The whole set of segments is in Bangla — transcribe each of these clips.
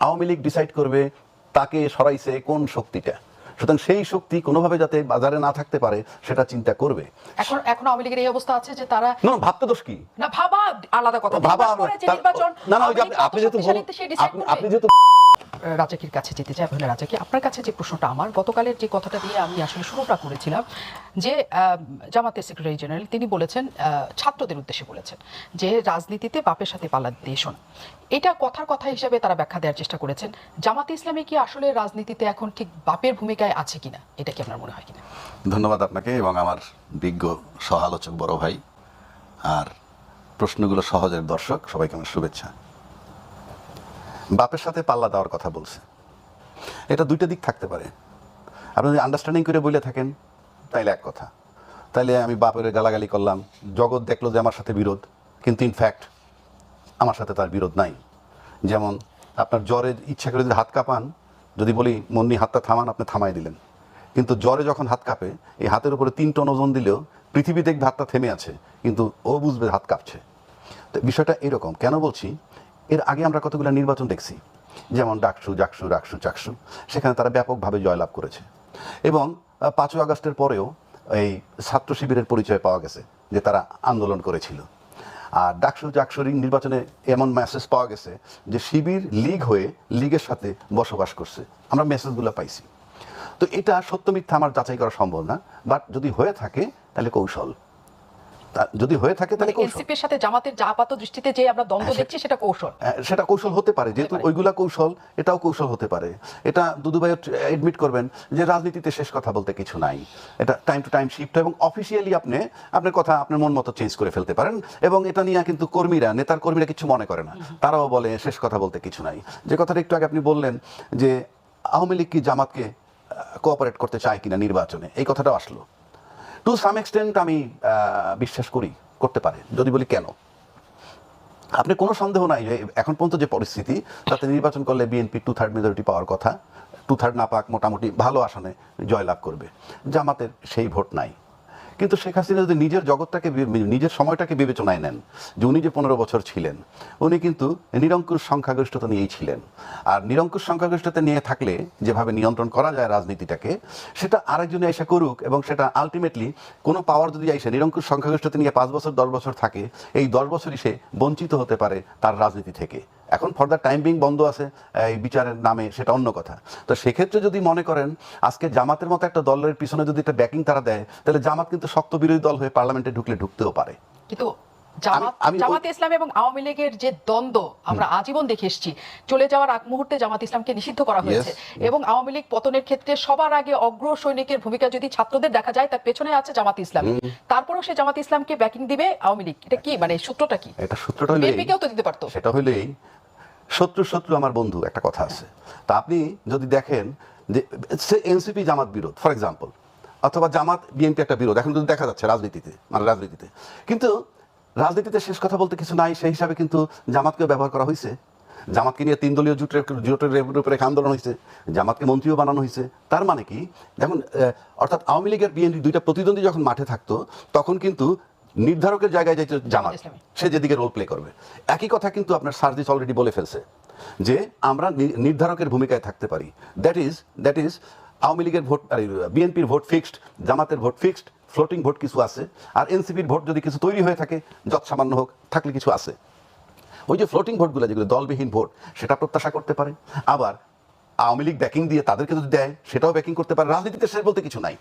আওয়ামী লীগ ডিসাইড করবে তাকে সরাইছে কোন শক্তিটা। সুতরাং সেই শক্তি কোনোভাবে যাতে বাজারে না থাকতে পারে সেটা চিন্তা করবে। এখন এখন আওয়ামী লীগের এই অবস্থা আছে যে তারা না ভাবতে দোষ কি? না ভাবা আলাদা কথা। ভাবা না না আপনি- যেহেতু। আপনি যেহেতু রাজাকির কাছে যেতে চাই। তাহলে রাজাকি, আপনার কাছে যে প্রশ্নটা আমার, গতকালের যে কথাটা দিয়ে আমি আসলে শুরুটা করেছিলাম, যে জামাতের সেক্রেটারি জেনারেল তিনি বলেছেন ছাত্রদের উদ্দেশ্যে বলেছেন, যে রাজনীতিতে বাপের সাথে পালা দিয়ে শোনা। এটা কথার কথা হিসেবে তারা ব্যাখ্যা দেওয়ার চেষ্টা করেছেন। জামাতে ইসলামী কি আসলে রাজনীতিতে এখন ঠিক বাপের ভূমিকায় আছে কিনা? এটা কি আপনার মনে হয় কিনা? ধন্যবাদ আপনাকে এবং আমার বিজ্ঞ সহালোচক বড় ভাই। আর প্রশ্নগুলো সহজের দর্শক, সবাইকে আমার শুভেচ্ছা। বাপের সাথে পাল্লা দেওয়ার কথা বলছে। এটা দুইটা দিক থাকতে পারে। আপনি যদি আন্ডারস্ট্যান্ডিং করে বলে থাকেন, তাইলে এক কথা। তাইলে আমি বাপের গালাগালি করলাম, জগৎ দেখল যে আমার সাথে বিরোধ, কিন্তু ইনফ্যাক্ট আমার সাথে তার বিরোধ নাই। যেমন আপনার জ্বরে ইচ্ছা করে যদি হাত কাঁপান, যদি বলি, মন্নি, হাতটা থামান, আপনি থামাই দিলেন। কিন্তু জ্বরে যখন হাত কাঁপে, এই হাতের উপরে তিন টন ওজন দিলেও পৃথিবী দেখবে হাতটা থেমে আছে, কিন্তু ও বুঝবে হাত কাঁপছে। তো বিষয়টা এরকম। কেন বলছি? এর আগে আমরা কতগুলো নির্বাচন দেখছি? যেমন ডাকসু, জাকসু, রাকসু, চাকসু। সেখানে তারা ব্যাপকভাবে জয়লাভ করেছে। এবং পাঁচই আগস্টের পরেও এই ছাত্র শিবিরের পরিচয় পাওয়া গেছে যে তারা আন্দোলন করেছিল। আর ডাকসু চাকসুরি নির্বাচনে এমন মেসেজ পাওয়া গেছে যে শিবির লীগ হয়ে লীগের সাথে বসবাস করছে। আমরা মেসেজগুলো পাইছি। তো এটা সত্য মিথ্যা আমার যাচাই করা সম্ভব না। বাট যদি হয়ে থাকে, তাহলে কৌশল। যদি হয়ে থাকে তাহলে কৌশল। এনসিপির সাথে জামাতের যা আপাত দৃষ্টিতে যে আমরা দ্বন্দ্ব দেখছি সেটা কৌশল। হ্যাঁ, সেটা কৌশল হতে পারে যেহেতু ওইগুলা কৌশল এটাও কৌশল হতে পারে। এটা দুদুভাই এডমিট করবেন যে রাজনীতিতে শেষ কথা বলতে কিছু নাই। এটা টাইম টু টাইম শিফট এবং অফিসিয়ালি আপনি আপনার কথা আপনার মন মতো চেঞ্জ করে ফেলতে পারেন এবং এটা নিয়ে কিন্তু কর্মীরা নেতার কর্মীরা কিছু মনে করে না। তারাও বলে শেষ কথা বলতে কিছু নাই। যে কথাটা একটু আগে আপনি বললেন যে আওয়ামী লীগ কি জামাতকে কোঅপারেট করতে চায় কিনা নির্বাচনে এই কথাটাও আসলো। টু সাম এক্সটেন্ট আমি বিশ্বাস করি, করতে পারে। যদি বলি কেন? আপনি কোনো সন্দেহ নাই যে এখন পর্যন্ত যে পরিস্থিতি, তাতে নির্বাচন করলে বিএনপি টু থার্ড মেজরিটি পাওয়ার কথা। টু থার্ড না পাক, মোটামুটি ভালো আসনে জয়লাভ করবে। জামাতের সেই ভোট নাই। কিন্তু শেখ হাসিনা যদি নিজের জগৎটাকে নিজের সময়টাকে বিবেচনায় নেন যে উনি যে পনেরো বছর ছিলেন, উনি কিন্তু নিরঙ্কুশ সংখ্যাগরিষ্ঠতা নিয়েই ছিলেন। আর নিরঙ্কুশ সংখ্যাগরিষ্ঠতা নিয়ে থাকলে যেভাবে নিয়ন্ত্রণ করা যায় রাজনীতিটাকে, সেটা আরেকজনে এসে করুক এবং সেটা আলটিমেটলি কোনো পাওয়ার যদি এসে নিরঙ্কুশ সংখ্যাগরিষ্ঠতা নিয়ে পাঁচ বছর, দশ বছর থাকে, এই দশ বছরই সে বঞ্চিত হতে পারে তার রাজনীতি থেকে। এখন ফর দ্য টাইম বিং বন্ধ আছে এই বিচারের নামে সেটা অন্য কথা। তো সেক্ষেত্রে যদি মনে করেন আজকে জামাতের মতো একটা দলের পিছনে যদি একটা ব্যাকিং তারা দেয় তাহলে জামাত কিন্তু শক্ত বিরোধী দল হয়ে পার্লামেন্টে ঢুকলে ঢুকতেও পারে। কিন্তু জামাত ইসলাম এবং আওয়ামী লীগের যে দ্বন্দ্ব আমরা আজীবন দেখে এসেছি। চলে যাওয়ার আগ মুহূর্তে জামাত ইসলামকে নিষিদ্ধ করা হয়েছে। এবং আওয়ামী লীগ পতনের ক্ষেত্রে সবার আগে অগ্র সৈনিকের ভূমিকা যদি ছাত্রদের দেখা যায় তার পেছনে আছে জামাত ইসলাম। তারপরেও সে জামাত ইসলামকে ব্যাকিং দিবে আওয়ামী লীগ। এটা কি? মানে সূত্রটা কি? এটা সূত্রটা হলো তো দিতে পারতো। সেটা হইলেই শত্রু শত্রু আমার বন্ধু, একটা কথা আছে। তা আপনি যদি দেখেন যে, সে এনসিপি জামাত বিরোধ ফর এক্সাম্পল অথবা জামাত বিএনপি একটা বিরোধ, এখন কিন্তু দেখা যাচ্ছে রাজনীতিতে মানে রাজনীতিতে। কিন্তু রাজনীতিতে শেষ কথা বলতে কিছু নাই, সেই হিসাবে কিন্তু জামাতকেও ব্যবহার করা হয়েছে জামাতকে নিয়ে তিন দলীয় জোটের জোটের উপরে আন্দোলন হয়েছে জামাতকে মন্ত্রীও বানানো হয়েছে তার মানে কি? দেখুন অর্থাৎ আওয়ামী লীগের বিএনপি দুইটা প্রতিদ্বন্দ্বী যখন মাঠে থাকতো, তখন কিন্তু নির্ধারকের জায়গায় যাইতে জামাত সে যেদিকে রোল প্লে করবে। একই কথা কিন্তু আপনার সার্জিস অলরেডি বলে ফেলছে যে আমরা নির্ধারকের ভূমিকায় থাকতে পারি। That is that is Awami লীগের ভোট বিএনপির ভোট ফিক্সড জামাতের ভোট ফিক্সড ফ্লোটিং ভোট কিছু আছে আর এনসিপির ভোট যদি কিছু তৈরি হয়ে থাকে যত সামান্য হোক থাকলে কিছু আছে। ওই যে ফ্লোটিং ভোটগুলো যেগুলো দলবিহীন ভোট সেটা প্রত্যাশা করতে পারে। আবার আওয়ামী লীগ ব্যাকিং দিয়ে তাদেরকে যদি দেয়, সেটাও ব্যাকিং করতে পারে। রাজনীতিতে শেষ বলতে কিছু নাই।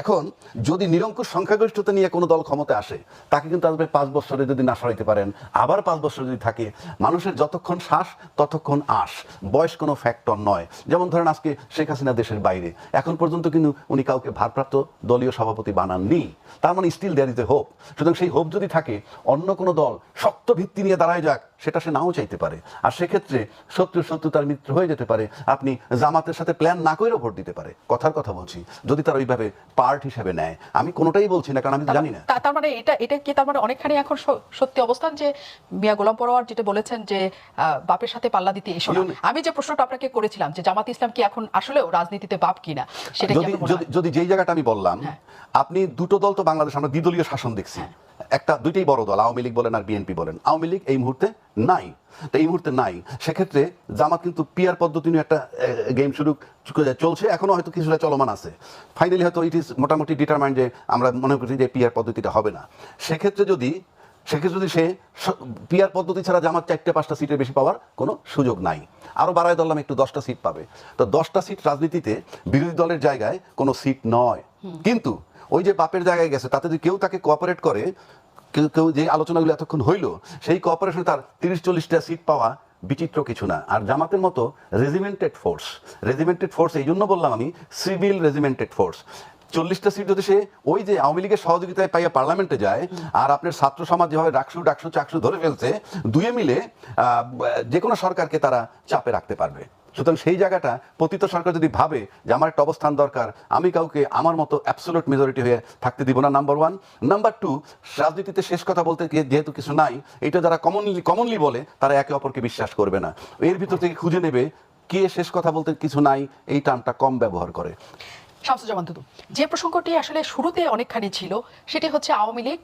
এখন যদি নিরঙ্কুশ সংখ্যাগরিষ্ঠতা নিয়ে কোনো দল ক্ষমতা আসে, তাকে কিন্তু আসবে পাঁচ বছরে যদি না সরাইতে পারেন, আবার পাঁচ বছর যদি থাকে, মানুষের যতক্ষণ শ্বাস, ততক্ষণ আশ। বয়স কোনো ফ্যাক্টর নয়। যেমন ধরেন আজকে শেখ হাসিনা দেশের বাইরে। এখন পর্যন্ত কিন্তু উনি কাউকে ভারপ্রাপ্ত দলীয় সভাপতি বানাননি। তার মানে স্টিল দেয়ার হোপ সুতরাং সেই হোপ যদি থাকে, অন্য কোনো দল শক্ত ভিত্তি নিয়ে দাঁড়ায় যাক সেটা সে নাও চাইতে পারে। আর সেক্ষেত্রে শত্রু শত্রু তার মিত্র হয়ে যেতে পারে। আপনি জামাতের সাথে প্ল্যান না করেও ভোট দিতে পারে। কথার কথা বলছি যদি তার ওইভাবে পার্ট হিসেবে নেয়। আমি কোনোটাই বলছি না কারণ আমি জানি না। তার মানে এটা এটা কি তার মানে অনেকখানি এখন সত্যি অবস্থান যে মিয়া গোলাম পরোয়ার যেটা বলেছেন যে বাপের সাথে পাল্লা দিতে এসো আমি যে প্রশ্নটা আপনাকে করেছিলাম যে জামাত ইসলাম কি এখন আসলেও রাজনীতিতে বাপ কিনা সেটা কি যদি যদি যেই জায়গাটা আমি বললাম হ্যাঁ। আপনি দুটো দল তো বাংলাদেশ আমরা দ্বিদলীয় শাসন দেখছি। একটা দুইটাই বড় দল আওয়ামী লীগ বলেন আর বিএনপি বলেন। আওয়ামী লীগ এই মুহূর্তে নাই। তো এই মুহূর্তে নাই। সেক্ষেত্রে জামাত কিন্তু পিয়ার পদ্ধতি নিয়ে একটা গেম শুরু চলছে। এখনও হয়তো কিছুটা চলমান আছে। ফাইনালি হয়তো ইট ইজ মোটামুটি ডিটারমাইন্ড যে আমরা মনে করি যে পিয়ার পদ্ধতিটা হবে না। সেক্ষেত্রে যদি সেক্ষেত্রে যদি সে পিয়ার পদ্ধতি ছাড়া জামাত চারটে পাঁচটা সিটের বেশি পাওয়ার কোনো সুযোগ নাই। আরও বাড়ায় ধরলাম একটু দশটা সিট পাবে। তো দশটা সিট রাজনীতিতে বিরোধী দলের জায়গায় কোনো সিট নয়। কিন্তু ওই যে বাপের জায়গায় গেছে, তাতে যদি কেউ তাকে কোঅপারেট করে, কেউ কেউ যে আলোচনাগুলো এতক্ষণ হইল, সেই কোঅপারেশনে তার তিরিশ চল্লিশটা সিট পাওয়া বিচিত্র কিছু না। আর জামাতের মতো রেজিমেন্টেড ফোর্স রেজিমেন্টেড ফোর্স এই জন্য বললাম আমি সিভিল রেজিমেন্টেড ফোর্স চল্লিশটা সিট যদি সে ওই যে আওয়ামী লীগের সহযোগিতায় পাইয়া পার্লামেন্টে যায়, আর আপনার ছাত্র সমাজ যেভাবে ডাকসু ডাকসু, চাকসু ধরে ফেলছে, দুয়ে মিলে যে কোনো সরকারকে তারা চাপে রাখতে পারবে। সুতরাং সেই জায়গাটা পতিত সরকার যদি ভাবে যে আমার একটা অবস্থান দরকার, আমি কাউকে আমার মতো অ্যাবসোলুট মেজরিটি হয়ে থাকতে দিব না নাম্বার ওয়ান নাম্বার টু রাজনীতিতে শেষ কথা বলতে গিয়ে যেহেতু কিছু নাই, এটা যারা কমনলি কমনলি বলে, তারা একে অপরকে বিশ্বাস করবে না। এর ভিতর থেকে খুঁজে নেবে কে শেষ কথা বলতে কিছু নাই, এই টার্মটা কম ব্যবহার করে। যে প্রসঙ্গটি আসলে শুরুতে অনেকখানি ছিল, সেটি হচ্ছে আওয়ামী লীগ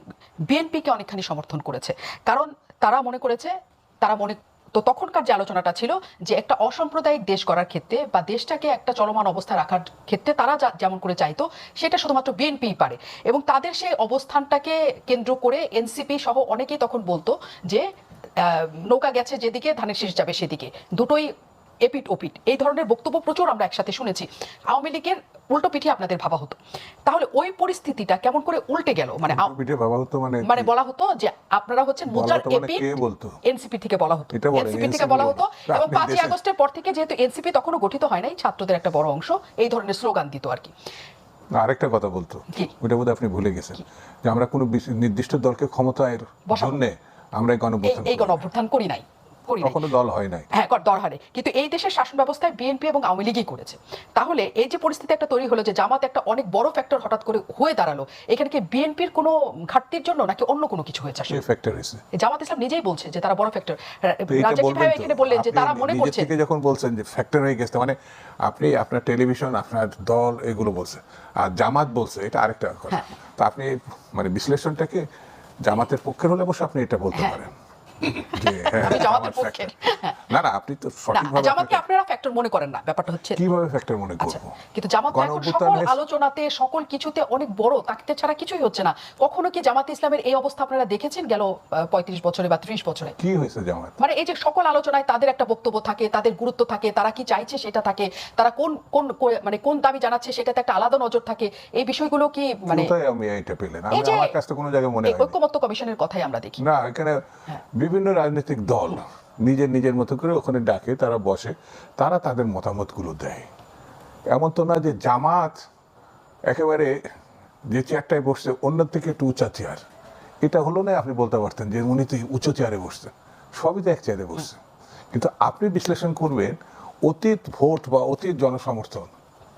বিএনপিকে অনেকখানি সমর্থন করেছে। কারণ তারা মনে করেছে, তারা মনে তো তখনকার যে আলোচনাটা ছিল যে একটা অসাম্প্রদায়িক দেশ করার ক্ষেত্রে বা দেশটাকে একটা চলমান অবস্থা রাখার ক্ষেত্রে তারা যেমন করে চাইতো, সেটা শুধুমাত্র বিএনপি পারে। এবং তাদের সেই অবস্থানটাকে কেন্দ্র করে এনসিপি সহ অনেকেই তখন বলতো যে নৌকা গেছে যেদিকে, ধানের শেষ যাবে সেদিকে। দুটোই এপিট ওপিট এই ধরনের বক্তব্য প্রচুর আমরা একসাথে শুনেছি। আওয়ামী লীগের উল্টো পিঠে আপনাদের ভাবা হতো। তাহলে ওই পরিস্থিতিটা কেমন করে উল্টে গেল? মানে পিঠে বাবা হতো মানে মানে বলা হতো যে আপনারা হচ্ছেন মুদ্রার মানে এপিট এনসিপি থেকে বলা হতো। এনসিপি থেকে বলা হতো। এবং পাঁচই আগস্টের পর থেকে যেহেতু এনসিপি তখনও গঠিত হয় নাই ছাত্রদের একটা বড় অংশ এই ধরনের স্লোগান দিত আর কি। আরেকটা কথা বলতো? ওটা বোধহয় আপনি ভুলে গেছেন। যে আমরা কোনো নির্দিষ্ট দলকে ক্ষমতায়। জন্য আমরা এই গণঅভ্যুত্থান। করি নাই। করি কখনো দল হয় নাই। হ্যাঁ কর দরহারে কিন্তু এই দেশের শাসন ব্যবস্থায় বিএনপি এবং আওয়ামী লীগই করেছে। তাহলে এই যে পরিস্থিতি একটা তৈরি হলো যে জামাত একটা অনেক বড় ফ্যাক্টর হঠাৎ করে হয়ে দাঁড়াল এখানে কি বিএনপির কোনো ঘাটতির জন্য নাকি অন্য কোনো কিছু হয়েছে আসলে? ফ্যাক্টর হয়েছে। জামাত ইসলাম নিজেই বলছে যে তারা বড় ফ্যাক্টর বলবেন ভাই এখানে বললেন যে তারা মনে করছে থেকে যখন বলছেন যে ফ্যাক্টর হয়ে গেছে মানে আপনি আপনার টেলিভিশন আপনার দল এগুলো বলছে। আর জামাত বলছে এটা আরেকটা কথা। হ্যাঁ। তো আপনি মানে বিশ্লেষণটাকে জামাতের পক্ষের হলে অবশ্য আপনি এটা বলতে হ্যাঁ। পারেন। হ্যাঁ জামাতের জামাত না না আপনি তো সঠিকভাবে জামাতকে আপনারা ফ্যাক্টর মনে করেন না? ব্যাপারটা হচ্ছে কীভাবে ফ্যাক্টর মনে আচ্ছা কিন্তু জামাত এখন সকল আলোচনাতে সকল কিছুতে অনেক বড় তাকতে ছাড়া কিছুই হচ্ছে না। কখনো কি জামাত ইসলামের এই অবস্থা আপনারা দেখেছেন? গেল পঁয়ত্রিশ বছরে বা ত্রিশ বছরে। কি হয়েছে জামাত? মানে এই যে সকল আলোচনায় তাদের একটা বক্তব্য থাকে তাদের গুরুত্ব থাকে তারা কি চাইছে সেটা থাকে তারা কোন কোন মানে কোন দাবি জানাচ্ছে সেটাতে একটা আলাদা নজর থাকে এই বিষয়গুলো কি মানে কোথায় আমি এটা পেলেন? আমি আমার কাছে কোনো জায়গায় মনে হয় ঐক্যমত্য কমিশনের কথাই আমরা দেখি। না এখানে বিভিন্ন রাজনৈতিক দল নিজের নিজের মতো করে ওখানে ডাকে তারা বসে তারা তাদের মতামতগুলো দেয়। এমন তো না যে জামাত একেবারে যে চেয়ারটায় বসছে অন্য থেকে একটু উঁচা চেয়ার। এটা হলো না আপনি বলতে পারতেন যে উনি তো উঁচু চেয়ারে বসছেন। সবই তো এক চেয়ারে বসছে। কিন্তু আপনি বিশ্লেষণ করবেন অতীত ভোট বা অতীত জনসমর্থন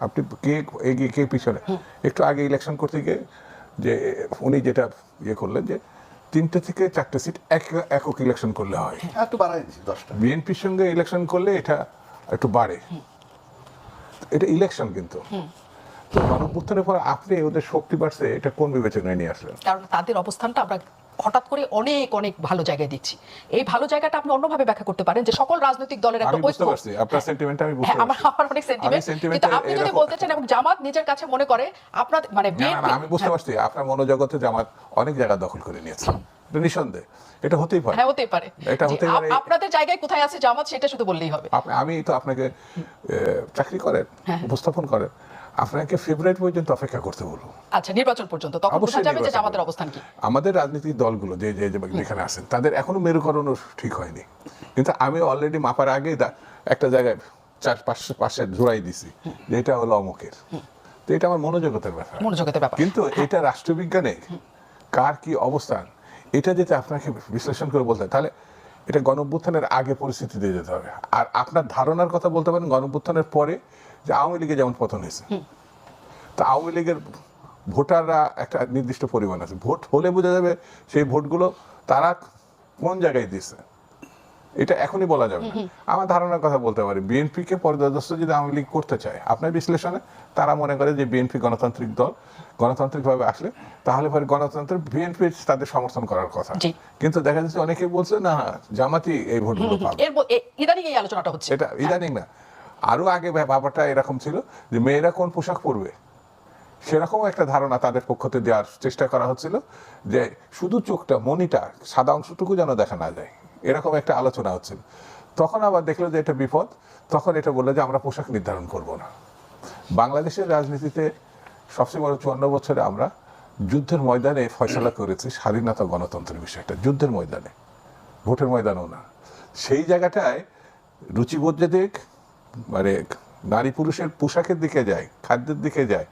আপনি কে এগিয়ে কে পিছনে? একটু আগে ইলেকশন করতে গিয়ে যে উনি যেটা ইয়ে করলেন যে তিনটে থেকে চারটে সিট এক একক ইলেকশন করলে হয়। একটু বাড়াই দিচ্ছি দশটা। বিএনপির সঙ্গে ইলেকশন করলে এটা একটু বাড়ে। এটা ইলেকশন কিন্তু। তো উত্থানের পর আপনি ওদের শক্তি বাড়ছে এটা কোন বিবেচনায় নিয়ে আসলেন? কারণ তাদের অবস্থানটা আমরা হঠাৎ করে অনেক অনেক ভালো জায়গায় দেখছি এই ভালো জায়গাটা আপনি অন্যভাবে ব্যাখ্যা করতে পারেন যে সকল রাজনৈতিক দলের একটা ঐক্য- আপনার সেন্টিমেন্ট আমি বুঝতে হ্যাঁ, আমার পারছি। আমার অনেক সেন্টিমেন্ট কিন্তু আপনি যদি বলতে চান এবং জামাত নিজের কাছে মনে করে আপনার মানে আমি বুঝতে পারছি আপনার মনোজগতে জামাত অনেক জায়গা দখল করে নিয়েছে। নিঃসন্দেহে এটা হতেই পারে। হ্যাঁ হতেই পারে। এটা হতেই পারে। আপনাদের জায়গায় কোথায় আছে জামাত সেটা শুধু বললেই হবে। আমি তো আপনাকে চাকরি করেন হ্যাঁ। উপস্থাপন করেন আপনাকে ফেব্রুয়ারি পর্যন্ত অপেক্ষা করতে বলব। আচ্ছা নির্বাচন পর্যন্ত তখন বোঝা যাবে যে করব। অবস্থান কি। আমাদের রাজনৈতিক দলগুলো যে যে যেখানে আছেন তাদের এখনও মেরুকরণও ঠিক হয়নি। কিন্তু আমি অলরেডি মাপার আগেই দা- একটা জায়গায় চার পাঁচশো পাশে দিছি যে এটা হলো অমুকের। তো এটা আমার মনোজগতের ব্যাপার। ব্যাপার। কিন্তু এটা রাষ্ট্রবিজ্ঞানে কার কি অবস্থান এটা যেটা আপনাকে বিশ্লেষণ করে বলতে তাহলে এটা গণঅভ্যুত্থানের আগে পরিস্থিতি দিয়ে যেতে হবে। আর আপনার ধারণার কথা বলতে পারেন গণঅভ্যুত্থানের পরে যে আওয়ামী লীগে যেমন পতন হয়েছে তা আওয়ামী লীগের ভোটাররা একটা নির্দিষ্ট পরিমাণ আছে। ভোট হলে বোঝা যাবে সেই ভোটগুলো তারা কোন জায়গায় দিচ্ছে এটা এখনই বলা যাবে না। আমার ধারণার কথা বলতে পারি বিএনপি কে পর্যাদস্ত যদি আওয়ামী লীগ করতে চায় আপনার বিশ্লেষণে তারা মনে করে যে বিএনপি গণতান্ত্রিক দল গণতান্ত্রিকভাবে আসলে তাহলে পরে গণতন্ত্র বিএনপি তাদের সমর্থন করার কথা। কিন্তু দেখা যাচ্ছে অনেকে বলছে না জামাতি এই ভোটগুলো পাবে ইদানিং এই আলোচনাটা হচ্ছে। এটা ইদানিং না। আরও আগে ব্যাপ- ব্যাপারটা এরকম ছিল যে মেয়েরা কোন পোশাক পরবে? সেরকম একটা ধারণা তাদের পক্ষ থেকে দেওয়ার চেষ্টা করা হচ্ছিল যে শুধু চোখটা, মনিটা, সাদা অংশটুকু যেন দেখা না যায়। এরকম একটা আলোচনা হচ্ছিল। তখন আবার দেখল যে এটা বিপদ। তখন এটা বলল যে আমরা পোশাক নির্ধারণ করব না। বাংলাদেশের রাজনীতিতে সবচেয়ে বড় চুয়ান্ন বছরে আমরা যুদ্ধের ময়দানে ফয়সলা করেছি স্বাধীনতা গণতন্ত্রের বিষয়টা, যুদ্ধের ময়দানে, ভোটের ময়দানেও না। সেই জায়গাটায় রুচিবোধ দিক মানে নারী পুরুষের পোশাকের দিকে যায়, খাদ্যের দিকে যায়,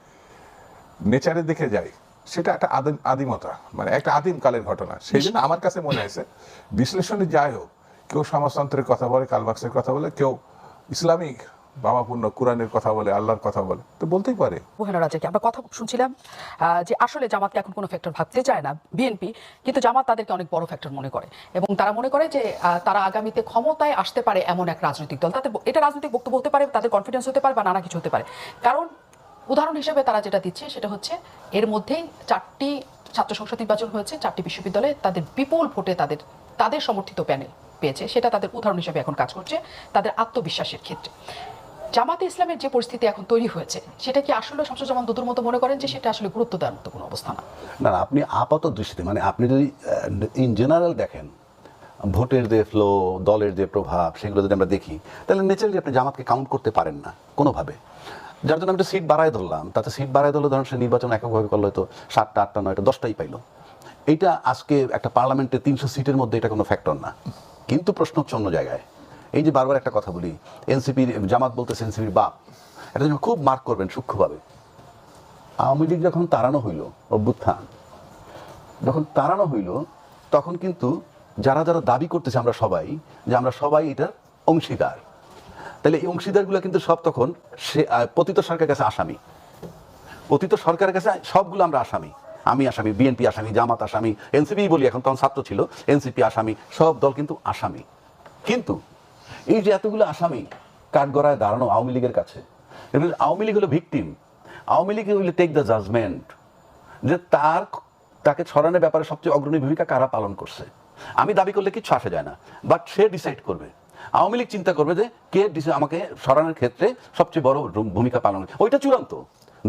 নেচারের দিকে যায়, সেটা একটা আদিম, আদিমতা মানে একটা আদিম কালের ঘটনা। সেই জন্য আমার কাছে মনে হয়েছে, বিশ্লেষণে যাই হোক, কেউ সমাজতন্ত্রের কথা বলে, কালবাক্সের কথা বলে, কেউ ইসলামিক বাবাপূর্ণ কোরআনের কথা বলে, আল্লাহর কথা বলে। তো বলতেই পারে। মোহেনা রাজাকে আমরা কথা শুনছিলাম যে আসলে জামাতকে এখন কোনো ফ্যাক্টর ভাবতে চায় না বিএনপি, কিন্তু জামাত তাদেরকে অনেক বড় ফ্যাক্টর মনে করে। এবং তারা মনে করে যে তারা আগামীতে ক্ষমতায় আসতে পারে এমন এক রাজনৈতিক দল। তাদের এটা রাজনৈতিক বক্তব্য হতে পারে, তাদের কনফিডেন্স হতে পারে বা নানা কিছু হতে পারে। কারণ উদাহরণ হিসেবে তারা যেটা দিচ্ছে, সেটা হচ্ছে এর মধ্যেই চারটি ছাত্র সংসদ নির্বাচন হয়েছে, চারটি বিশ্ববিদ্যালয়ে তাদের বিপুল ভোটে তাদের তাদের সমর্থিত প্যানেল পেয়েছে। সেটা তাদের উদাহরণ হিসেবে এখন কাজ করছে, তাদের আত্মবিশ্বাসের ক্ষেত্রে। জামাতে ইসলামের যে পরিস্থিতি এখন তৈরি হয়েছে, সেটা কি আসলে শামসুজ্জামান দুদুর মতো মনে করেন যে সেটা আসলে গুরুত্ব দেওয়ার মতো কোনো অবস্থা না? না আপনি আপাত দৃষ্টিতে মানে আপনি যদি ইন জেনারেল দেখেন, ভোটের যে ফ্লো দলের যে প্রভাব, সেগুলো যদি আমরা দেখি, তাহলে ন্যাচারালি আপনি জামাতকে কাউন্ট করতে পারেন না, কোনোভাবে। যার জন্য আমি একটা সিট বাড়ায় ধরলাম, তাতে সিট বাড়ায় ধরলে ধরুন সে নির্বাচন এককভাবে করলে হয়তো সাতটা, আটটা, নয়টা, দশটাই পাইলো। এইটা আজকে একটা পার্লামেন্টে তিনশো সিটের মধ্যে এটা কোনো ফ্যাক্টর না। কিন্তু প্রশ্ন হচ্ছে অন্য জায়গায়। এই যে বারবার একটা কথা বলি, এনসিপির, জামাত বলতেছে এনসিপির বাপ, এটা যেন খুব মার্ক করবেন সূক্ষ্মভাবে। আওয়ামী লীগ যখন তাড়ানো হইল, অভ্যুত্থান, যখন তাড়ানো হইল, তখন কিন্তু যারা যারা দাবি করতেছে আমরা সবাই, যে আমরা সবাই এটার অংশীদার। তাহলে এই অংশীদারগুলো কিন্তু সব তখন সে পতিত সরকারের কাছে আসামি। পতিত সরকারের কাছে সবগুলো আমরা আসামি। আমি আসামি, বিএনপি আসামি, জামাত আসামি এনসিপি বলি, এখন তখন ছাত্র ছিল, এনসিপি আসামি, সব দল কিন্তু আসামি। কিন্তু এই যে এতগুলো আসামি কাঠগড়ায় দাঁড়ানো আওয়ামী লীগের কাছে আওয়ামী লীগ হলো victim Awami League will take the judgement যে তার তাকে ছড়ানোর ব্যাপারে সবচেয়ে অগ্রণী ভূমিকা কারা পালন করছে। আমি দাবি করলে কিছু আসে যায় না বাট সে ডিসাইড করবে। আওয়ামী লীগ চিন্তা করবে যে কে আমাকে সরানোর ক্ষেত্রে সবচেয়ে বড় ভূমিকা পালন। ওইটা চূড়ান্ত।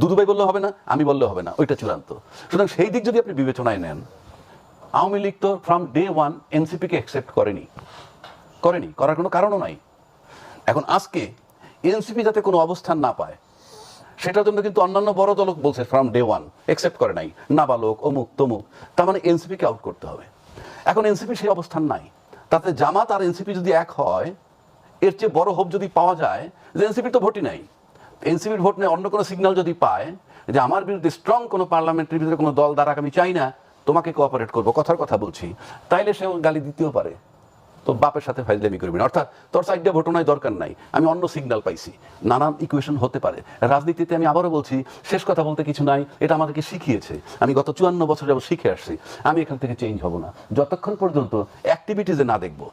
দুদুভাই বললে হবে না, আমি বললে হবে না, ওইটা চূড়ান্ত। সুতরাং সেই দিক যদি আপনি বিবেচনায় নেন, আওয়ামী লীগ তো ফ্রম ডে ওয়ান এনসিপিকে অ্যাকসেপ্ট করেনি। করেনি, করার কোনো কারণও নাই। এখন আজকে এনসিপি যাতে কোনো অবস্থান না পায়, সেটার জন্য কিন্তু অন্যান্য বড় দল বলছে ফ্রম ডে ওয়ান একসেপ্ট করে নাই, নাবালক, অমুক, তমুক, তার মানে এনসিপিকে আউট করতে হবে। এখন এনসিপি সেই অবস্থান নাই, তাতে জামাত আর এনসিপি যদি এক হয়, এর চেয়ে বড় হোপ যদি পাওয়া যায়, যে এনসিপির তো ভোটই নাই। এনসিপির ভোট নেই অন্য কোনো সিগন্যাল যদি পায়, যে আমার বিরুদ্ধে স্ট্রং কোনো পার্লামেন্টের ভিতরে কোনো দল দ্বারা আমি চাই না, তোমাকে কোঅপারেট করব, কথার কথা বলছি। তাইলে সে গালি দিতেও পারে। তো বাপের সাথে ফাইজলামি করবি না। অর্থাৎ তোর সাইডে ঘটনায় দরকার নাই। আমি অন্য সিগন্যাল পাইছি। নানান ইকুয়েশন হতে পারে। রাজনীতিতে আমি আবারও বলছি, শেষ কথা বলতে কিছু নাই। এটা আমাদেরকে শিখিয়েছে। আমি গত চুয়ান্ন বছর যাব শিখে আসছি। আমি এখান থেকে চেঞ্জ হব না। যতক্ষণ পর্যন্ত অ্যাক্টিভিটিজে না দেখব।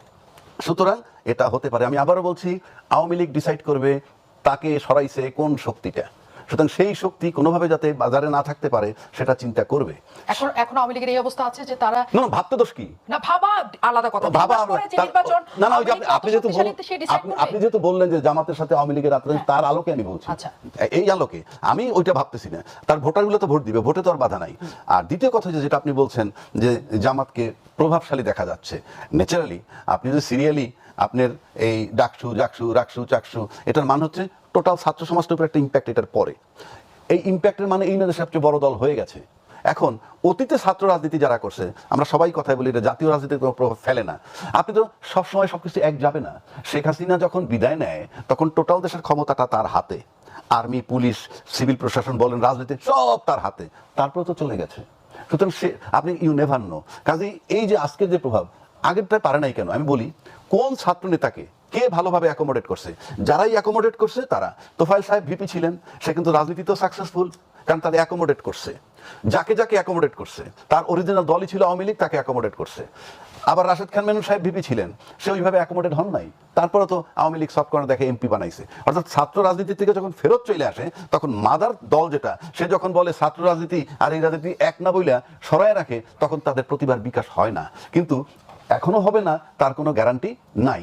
সুতরাং এটা হতে পারে। আমি আবারও বলছি, আওয়ামী লীগ ডিসাইড করবে তাকে সরাইছে কোন শক্তিটা। সুতরাং সেই শক্তি কোনোভাবে যাতে বাজারে না থাকতে পারে সেটা চিন্তা করবে। এখন এখন আওয়ামী লীগের এই অবস্থা আছে যে তারা না না, ভাবতে দোষ কি? না ভাবা আলাদা কথা। ভাবা না না আপনি- আপনি যেহেতু আপনি-। যেহেতু বললেন যে জামাতের সাথে আওয়ামী লীগের আত্মীয় তার আলোকে আমি বলছি। আচ্ছা। এই আলোকে। আমি ওইটা ভাবতেছি না। তার ভোটারগুলো তো ভোট দিবে ভোটে তো আর বাধা নাই। আর দ্বিতীয় কথা যেটা আপনি বলছেন যে জামাতকে প্রভাবশালী দেখা যাচ্ছে। ন্যাচারালি আপনি যদি সিরিয়ালি আপনার এই ডাকসু জাকসু রাকসু চাকসু এটার মান হচ্ছে টোটাল ছাত্র সমাজের উপর একটা ইম্প্যাক্ট এটার পরে। এই ইম্প্যাক্টের মানে যে সবচেয়ে বড় দল হয়ে গেছে। এখন, অতীতে ছাত্র রাজনীতি যারা করছে, আমরা সবাই কথাই বলি এটা জাতীয় রাজনীতির কোনো প্রভাব ফেলে না। আপনি তো সবসময় সবকিছু এক যাবে না। শেখ হাসিনা যখন বিদায় নেয়, তখন টোটাল দেশের ক্ষমতাটা তার হাতে। আর্মি, পুলিশ, সিভিল প্রশাসন বলেন, রাজনীতি সব তার হাতে। তারপরে তো চলে গেছে। সুতরাং সে, আপনি ইউ নেভার নো কাজেই এই যে আজকের যে প্রভাব আগেরটা পারে নাই কেন? আমি বলি, কোন ছাত্র নেতাকে কে ভালোভাবে অ্যাকোমোডেট করছে? যারাই অ্যাকোমোডেট করছে, তারা। তোফাইল সাহেব ভিপি ছিলেন, সে কিন্তু রাজনীতিতেও সাকসেসফুল কারণ তাদের অ্যাকোমোডেট করছে। যাকে যাকে অ্যাকোমোডেট করছে, তার অরিজিনাল দলই ছিল আওয়ামী লীগ, তাকে অ্যাকোমোডেট করছে। আবার রাশেদ খান মেনন সাহেব ভিপি ছিলেন, সে ওইভাবে অ্যাকোমোডেট হন নাই। তারপরে তো আওয়ামী লীগ সফট দেখে এমপি বানাইছে। অর্থাৎ ছাত্র রাজনীতি থেকে যখন ফেরত চলে আসে, তখন মাদার দল যেটা, সে যখন বলে ছাত্র রাজনীতি আর এই রাজনীতি এক না বইলা সরায় রাখে, তখন তাদের প্রতিবার বিকাশ হয় না। কিন্তু এখনও হবে না, তার কোনো গ্যারান্টি নাই।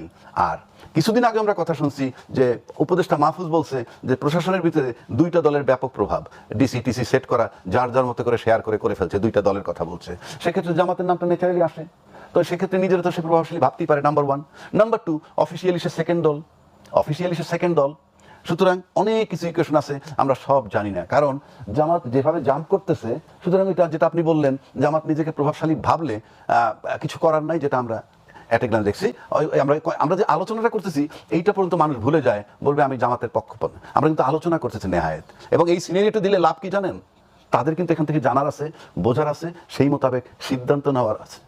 আর কিছুদিন আগে আমরা কথা শুনছি যে উপদেষ্টা মাহফুজ বলছে যে প্রশাসনের ভিতরে দুইটা দলের ব্যাপক প্রভাব। ডিসি টিসি সেট করা, যার যার মতো করে শেয়ার করে করে ফেলছে, দুইটা দলের কথা বলছে। সেক্ষেত্রে জামাতের নামটা ন্যাচারালি আসে। তো সেক্ষেত্রে নিজের তো সে প্রভাবশালী ভাবতেই পারে number one number two officially সে সেকেন্ড দল। অফিসিয়ালি সে সেকেন্ড দল। সুতরাং অনেক কিছু ইকুয়েশন আছে, আমরা সব জানি না। কারণ জামাত যেভাবে জাম্প করতেছে, সুতরাং এটা যেটা আপনি বললেন, জামাত নিজেকে প্রভাবশালী ভাবলে কিছু করার নাই যেটা আমরা অ্যাট এ গ্লান্স দেখছি আমরা আমরা যে আলোচনাটা করতেছি, এইটা পর্যন্ত মানুষ ভুলে যায়, বলবে আমি জামাতের পক্ষপাত। আমরা কিন্তু আলোচনা করতেছি নেহায়েত। এবং এই সিনারিটা দিলে লাভ কি জানেন? তাদের কিন্তু এখান থেকে জানার আছে, বোঝার আছে, সেই মোতাবেক সিদ্ধান্ত নেওয়ার আছে।